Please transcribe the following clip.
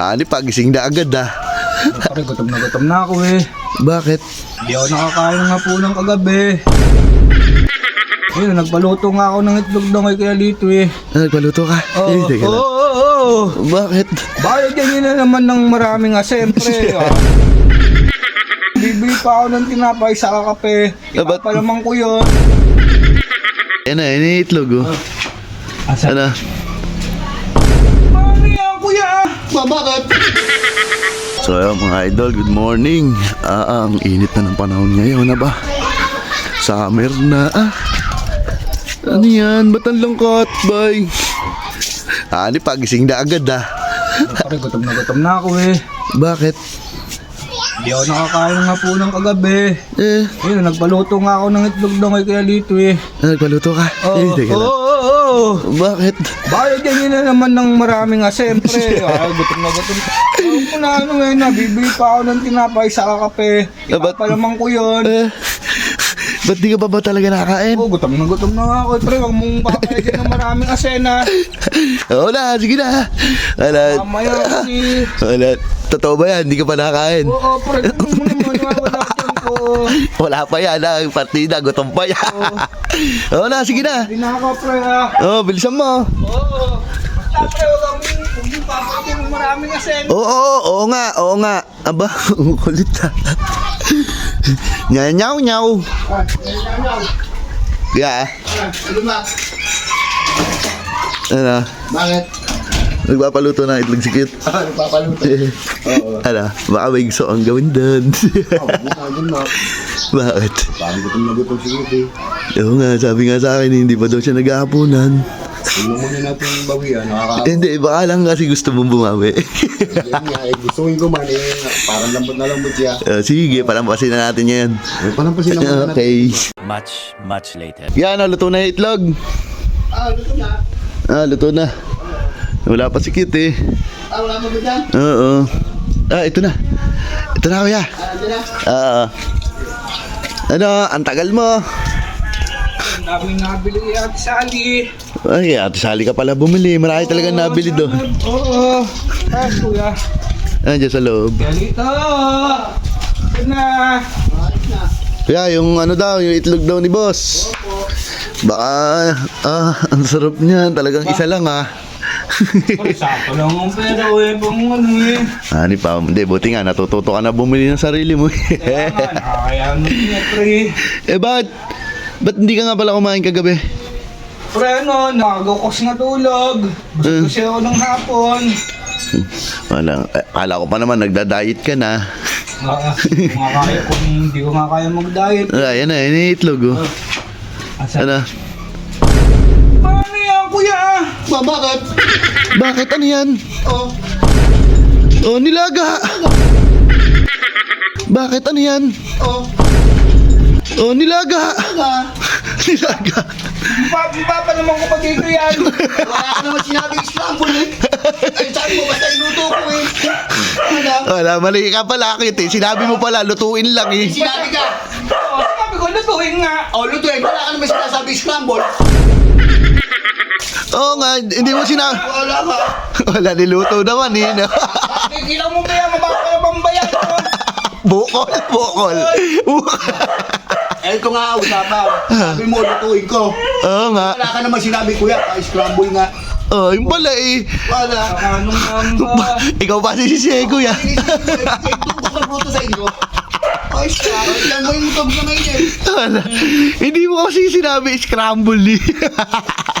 Ani, pagising na agad ah. Pare, gutom na gutom na ako eh. Bakit? Hindi ako nakakain nga po ng kagabi. Ayun, nagbaluto nga ako ng itlog daw kay Kuya Lito eh. Ah, Nagpaluto ka? Oo, Eh, teka oo, lang. oo, oo. Bakit? Bayad yan yun na naman ng maraming nga, siyempre. ah. Bibili pa ako ng tinapay sa kape. Ah, ba't- Ipapalaman ko yun. Yan yung itlog oh. Asa? Ano? Ba, bakit? So ayun mga idol, good morning. Ah, ang init na ng panahon ngayon na ba? Summer na ah. Ano yan? Ba't ang lungkot, boy? Ani, pagising na agad ah. Pare, gutom na gutom na ako eh. Bakit? Hindi ako nakakain ng kagabi. Eh, Ayun, nagbaluto nga ako ng itlog daw kay Kuya Lito eh. nagpaluto ka? Oo, Eh, teka oo, oo, oo. Bakit? Bayad yan yun na naman ng maraming nga, siyempre. Ay, gutom na gutom. Ko na ano eh, nabibili pa ako ng tinapay sa kape. Ah, Ipapalaman ko yun. Eh, ba't di ka pa ba talaga nakakain? Oo, gutom na gutom na ako. eh, Pre, huwag mong papayagin ng maraming asena. Oo na, sige na. Wala. Mamaya kasi. Wala. Totoo ba yan? Hindi ka pa nakakain? Oo, pre. Wala pa yan. Ah. Partida, gutom pa yan. Oo na, sige na. Hindi na ako, pre, ha. Oo, bilisan mo. Oo. Basta, pre, huwag mong papayagin ng maraming asena. Oo, oo, oo nga, oo nga. Aba, kulit ah. Nyaw, nyaw. Ah. Kaya, Ah, ano, Bakit? Nagpapaluto ng itlog si Kit. Ah, nagpapaluto. Oo. ano, baka may gusto ang gawin doon. Oh, mukha dun na. Bakit? Parang gutom na gutom si Rudy. Oo nga, sabi nga sa akin, hindi pa daw siya naghahaponan. Tingnan muna natin yung bawian. Nakaka... Eh, Hindi, baka lang kasi gusto mong bumawi. Yan nga, eh, gustuin ko man eh. Parang lambot na lambot siya. Ah, sige, palampasin na natin yan. May palampasin naman natin. Okay. Much, much later. Yan, oh, luto na yung itlog. Ah, luto na. Ah, luto na. Wala pa si Kit eh. Ah, wala mo ba dyan? Oo. Ah, ito na. Ito na, kuya. Ah, dyan na. Oo. ano, ang tagal mo. Ang daming nabili at sali. Ay, ate Sally ka pala bumili. Marami talaga nabili doon. Oo. Ah, kuya. Andiyan sa loob. Galito! Ito na! Kaya yung ano daw, yung itlog daw ni boss. Baka, ah, ang sarap niyan. Talagang isa lang ah. Sakto lang ang pera eh. Pang ano eh. Ani pa, hindi, buti nga, natututo ka na bumili ng sarili mo. Kaya nga, nakakayanan mo niya, pre. eh, bakit? Ba't hindi ka nga pala kumain kagabi? Pre, ano, nakagukos na tulog. Gusto kasi ako ng hapon. Wala, eh, kala ko pa naman, nagda-diet ka na. Ah, nga kaya, kung hindi ko nga kaya mag-diet. Ah, yan na, yan yung itlog oh. Asa? Ano? Paano yan, kuya? Ba, bakit? Bakit? Ano yan? Oh, Oh, nilaga! Bakit? Ano yan? oh. Oh, nilaga! Nilaga! Pa, papa naman ko pa dito yan. wala ka naman sinabing scramble eh. Ay, sabi mo, basta inuto ko eh. Ano? Wala, mali ka pala, Kit eh. Sinabi mo pala, lutuin lang eh. Sinabi ka. Oo, sabi ko, lutuin nga. Oh, luto eh. Wala ka naman sinasabi scramble. Oo nga, hindi mo sinabi. Wala ka. Wala, niluto naman eh. no? Kikilang mo ba yan? Mabaka na bang bayan ko? bukol, bukol. Eh, ito nga usapan. Sabi mo, lutuin ko. Oo nga. Wala ka naman sinabi, kuya. Ay, scramble nga. Oh, yung pala eh. Wala. Anong namba? Ikaw pa si si Kuya. Ito ko bruto sa inyo. Ay, siya. Yan mo yung utog na ngayon eh. Wala. Hindi mo kasi sinabi scramble eh.